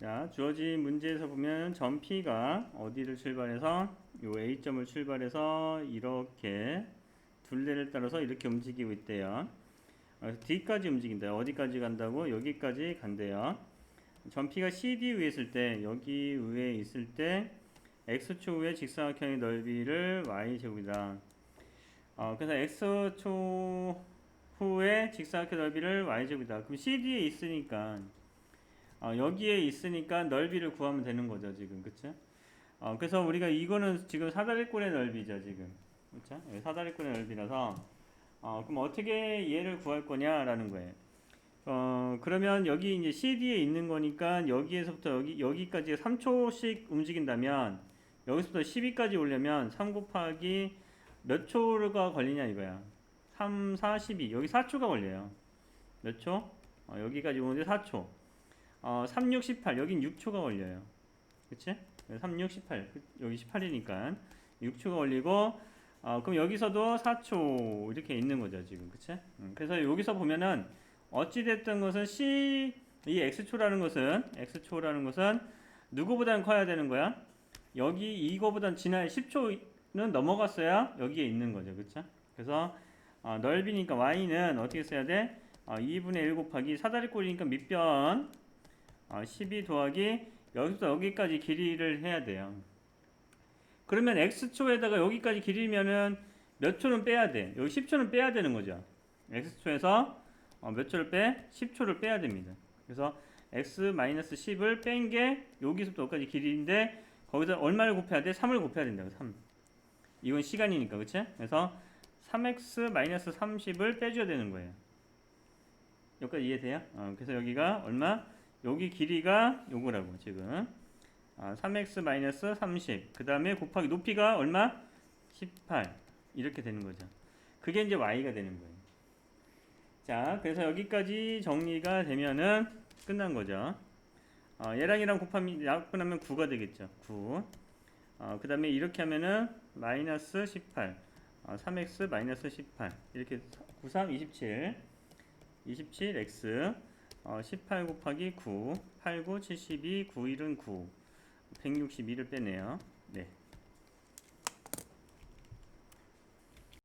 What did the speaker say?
자, 주어진 문제에서 보면 점 P가 어디를 출발해서 요 A점을 출발해서 이렇게 둘레를 따라서 이렇게 움직이고 있대요. D까지 움직인다. 어디까지 간다고? 여기까지 간대요. 점 P가 CD 위에 있을 때 여기 위에 있을 때 X초 위의 직사각형의 넓이를 Y제곱이다. 어, 그래서 X초 후의 직사각형 넓이를 Y제곱이다. 그럼 CD에 있으니까 어, 여기에 있으니까 넓이를 구하면 되는 거죠 지금. 그쵸? 어, 그래서 우리가 이거는 지금 사다리꼴의 넓이죠 지금. 그쵸? 예, 사다리꼴의 넓이라서 어, 그럼 어떻게 얘를 구할 거냐라는 거예요. 어, 그러면 여기 이제 CD에 있는 거니까 여기에서부터 여기, 여기까지 3초씩 움직인다면 여기서부터 12까지 오려면 3 곱하기 몇 초가 걸리냐 이거야. 3, 4, 12 여기 4초가 걸려요. 몇 초? 어, 여기까지 오는데 4초 어, 3, 6, 18 여긴 6초가 걸려요 그치? 3, 6, 18 그- 여기 18이니까 6초가 걸리고 어, 그럼 여기서도 4초 이렇게 있는 거죠 지금 그치? 음, 그래서 여기서 보면은 어찌됐든 것은 C 이 X초라는 것은 X초라는 것은 누구보다는 커야 되는 거야 여기 이거보단 지난 10초는 넘어갔어야 여기에 있는 거죠 그쵸? 그래서 어, 넓이니까 Y는 어떻게 써야 돼? 어, 2분의 1 곱하기 사다리꼴이니까 밑변 어, 12 더하기 여기서 여기까지 길이를 해야 돼요. 그러면 x초에다가 여기까지 길이면은 몇 초는 빼야 돼? 여기 10초는 빼야 되는 거죠. x초에서 어, 몇 초를 빼? 10초를 빼야 됩니다. 그래서 x-10을 뺀 게 여기서부터 여기까지 길이인데 거기서 얼마를 곱해야 돼? 3을 곱해야 된다고 3. 이건 시간이니까 그치? 그래서 3x-30을 빼줘야 되는 거예요. 여기까지 이해돼요? 어, 그래서 여기가 얼마? 여기 길이가 요거라고 지금 아, 3x 30. 그 다음에 곱하기 높이가 얼마? 18. 이렇게 되는 거죠. 그게 이제 y가 되는 거예요. 자, 그래서 여기까지 정리가 되면은 끝난 거죠. 어, 얘랑 얘랑 곱하면 약분하면 9가 되겠죠. 9. 어, 그 다음에 이렇게 하면은 마이너스 18. 어, 3x 마이너스 18. 이렇게 93, 27. 27x. 어, 18 곱하기 9, 8, 9, 72, 91은 9, 162를 빼네요.